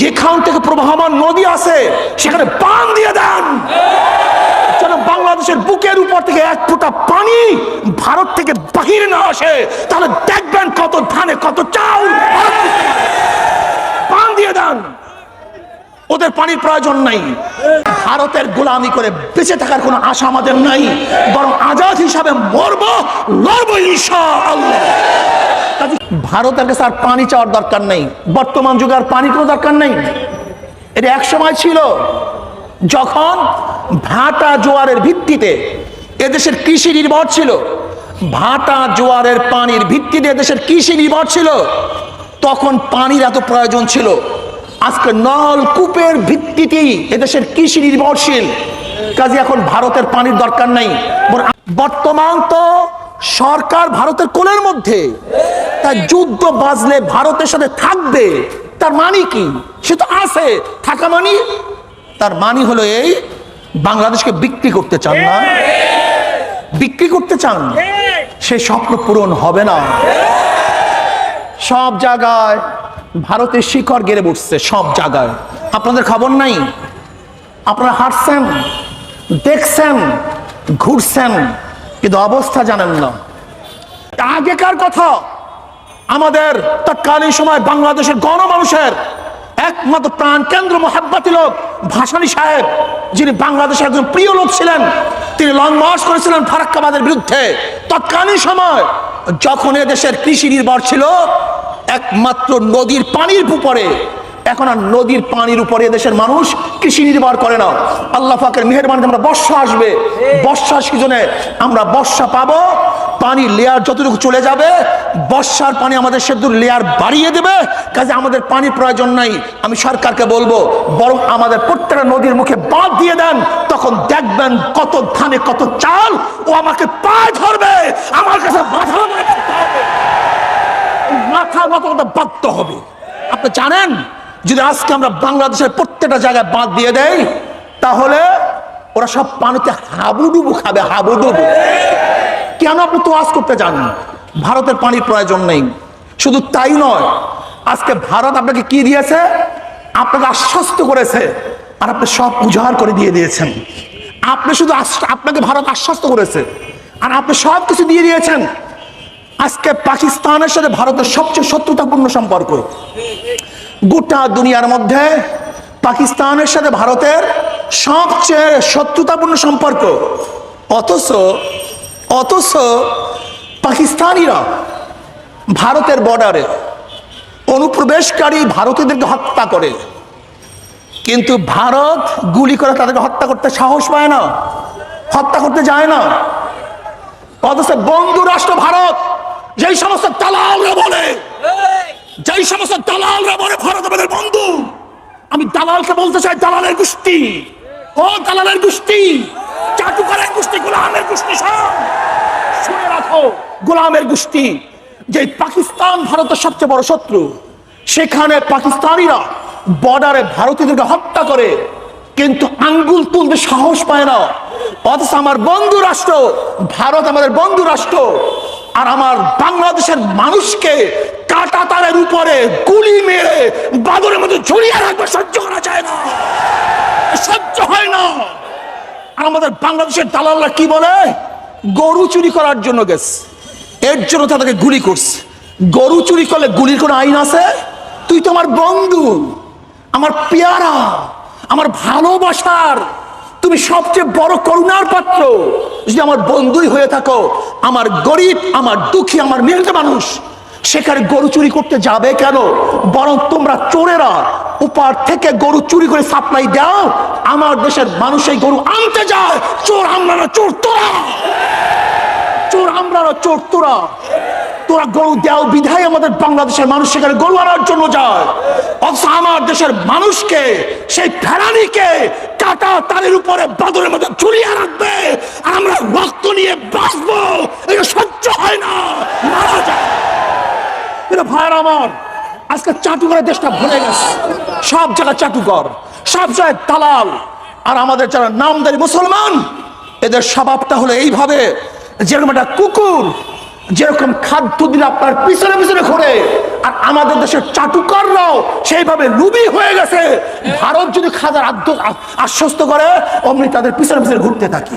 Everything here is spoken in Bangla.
যেখান থেকে প্রবাহমান নদী আছে, সেখানে পান দিয়ে দেন। যেন বাংলাদেশের বুকের উপর থেকে এক ফোঁটা পানি ভারত থেকে বাহিরে না আসে, তাহলে দেখবেন কত ধানে, কত চাউল পান দিয়ে দেন। ওদের পানির প্রয়োজন নাই। ভারতের গোলামি করে বেঁচে থাকার কোনো আশা আমাদের নাই, বরং আজাদ হিসাবে মরব, লড়ব ইনশাআল্লাহ। কাজে ভারতের কাছে আর পানি চাওয়ার দরকার নেই। বর্তমান যুগে আর পানি কোনো দরকার নেই। এটা এক সময় ছিল। যখন ভাটা জোয়ারের ভিত্তিতে এদেশের কৃষি নির্ভর ছিল, ভাটা জোয়ারের পানির ভিত্তিতে এদেশের কৃষি নির্ভর ছিল, তখন পানির এত প্রয়োজন ছিল। আজকে নলকূপের ভিত্তিতেই এদেশের কৃষি নির্ভরশীল। কাজে এখন ভারতের পানির দরকার নাই। বরং বর্তমান তো সরকার ভারতের কোলের মধ্যে। তাই যুদ্ধ বাজলে ভারতের সাথে থাকবে, তার মানে কি? সে তো আছে। থাকা মানে? তার মানে হলো এই, বাংলাদেশকে বিক্রি করতে চান না। বিক্রি করতে চান? সে স্বপ্ন পূরণ হবে না। সব জায়গায় ভারতের শিখর গেড়ে বসছে, সব জায়গায়। আপনাদের খবর নাই? আপনারা হাঁটছেন, দেখছেন, ঘুরছেন, কিন্তু অবস্থা জানেন না। আগেকার কথা আমাদের তৎকালীন সময় বাংলাদেশের গণমানুষের একমাত্র প্রাণ কেন্দ্র মহাব্বাতি লোক ভাসানী সাহেব, যিনি বাংলাদেশের একজন প্রিয় লোক ছিলেন, তিনি লং মার্চ করেছিলেন ফারাক্কাবাদের বিরুদ্ধে। তৎকালীন সময় যখন এদেশের কৃষি নির্ভর ছিল, একমাত্র নদীর পানির উপরে, এখন আর নদীর পানির উপরে দেশের মানুষ কৃষি নির্ভর করে না। আল্লাহ পাকের মেহরবানিতে আমরা বর্ষা আসবে। বর্ষা সিজনে আমরা বর্ষা পাবো। পানির লেয়ার যতটুকু চলে যাবে, বর্ষার পানি আমাদের সেতুর লেয়ার বাড়িয়ে দেবে। কাজে আমাদের পানির প্রয়োজন নাই। আমি সরকারকে বলব, বরং আমাদের প্রত্যেকটা নদীর মুখে বাঁধ দিয়ে দেন, তখন দেখবেন কত ধানে কত চাল, ও আমাকে পায়ে ধরবে। আমার কাছে মাথা মতো বাধ্য হবে। আপনি জানেন, যদি আজকে আমরা বাংলাদেশের প্রত্যেকটা জায়গায় বাঁধ দিয়ে দেই, তাহলে ওরা সব পানিতে হাবুডুবু খাবে, হাবুডুবু। কেন আপনি তো আজ করতে যান? ভারতের পানির প্রয়োজন নেই। শুধু তাই নয়, আজকে ভারত আপনাকে কি দিয়েছে? আপনাকে আশ্বস্ত করেছে আর আপনি সব উজাড় করে দিয়ে দিয়েছেন। আপনি শুধু আপনাকে ভারত আশ্বস্ত করেছে আর আপনি সব কিছু দিয়ে দিয়েছেন। আজকে পাকিস্তানের সাথে ভারতের সবচেয়ে শত্রুতাপূর্ণ সম্পর্ক। গোটা দুনিয়ার মধ্যে পাকিস্তানের সাথে ভারতের সবচেয়ে শত্রুতাপূর্ণ সম্পর্ক। অথচ অথচ পাকিস্তানিরা ভারতের বর্ডারে অনুপ্রবেশকারী ভারতীয়দেরকে হত্যা করে। কিন্তু ভারত গুলি করে তাদেরকে হত্যা করতে সাহস পায় না, হত্যা করতে যায় না। অথচ বন্ধু রাষ্ট্র ভারত, যেই সমস্ত দালালরা বলে, যেই সমস্ত দালালরা বলে ভারত আমাদের বন্ধু, আমি দালালকে বলতে চাই, দালালের গোষ্ঠী। ও দালালের গোষ্ঠী, চাটুকারের গোষ্ঠী, গোলামের গোষ্ঠী সব। গোলামের গোষ্ঠী যে পাকিস্তান ভারতের সবচেয়ে বড় শত্রু, সেখানে পাকিস্তানিরা বর্ডারে ভারতীয়দেরকে হত্যা করে, কিন্তু আঙ্গুল তুলতে সাহস পায় না। অথচ আমার বন্ধু রাষ্ট্র, ভারত আমাদের বন্ধু রাষ্ট্র, আর আমার বাংলাদেশের মানুষকে কাটা তারের উপরে গুলি মেরে বাদরের মধ্যে ঝুলিয়ে রাখবে, সহ্য করা যায় না। সহ্য হয় না। আর আমাদের বাংলাদেশের দালালরা কি বলে? গরু চুরি করার জন্য গেছে। এর জন্য তাদেরকে গুলি করছে। গরু চুরি করলে গুলির কোনো আইন আছে? তুই তো আমার বন্ধু, আমার পেয়ারা, আমার ভালোবাসার, তুমি সবচেয়ে বড় করুণার পাত্র। যদি আমার বন্ধুই হয়ে থাকো, আমার গরিব, আমার দুঃখী, আমার মেহনত মানুষ, সেখানে গরু চুরি করতে যাবে কেন? বরং তোমরা চোরেরা উপার থেকে গরু চুরি করে সাপ্লাই দাও। আমার দেশের মানুষ এই গরু আনতে যায়। চোর আমরা চোর তোরা। চোর আমরা চোর তোরা। তোরা গরু দেও বিধায় আমাদের বাংলাদেশের মানুষ সেখানে গরু আনার জন্য যায়। অথচ আমার দেশের মানুষকে, সেই ফেরানিকে কাটা তারের উপরে বাদরের মধ্যে ঝুলিয়ে রাখবে। আমরা রক্ত নিয়ে বাঁচবো। এটা সহ্য হয় না। মারা যায়। এটা ভাইয়ের আমার আজকে চাটুকরের দেশটা ভরে গেছে। সব জায়গায় চাটুকর সব জায়গায় দালাল। আর আমাদের যারা নামদারি মুসলমান, এদের স্বভাবটা হলো এইভাবে। যেরকম একটা কুকুর, যেরকম খাদ্য দিলে আপনার পিছনে পিছনে ঘুরে। আর আমাদের দেশের চাটুকাররাও সেইভাবে লুবি হয়ে গেছে। ভারত যদি খাজার আশ্বস্ত করে, অমনি তাদের পিছনে পিছনে ঘুরতে থাকি।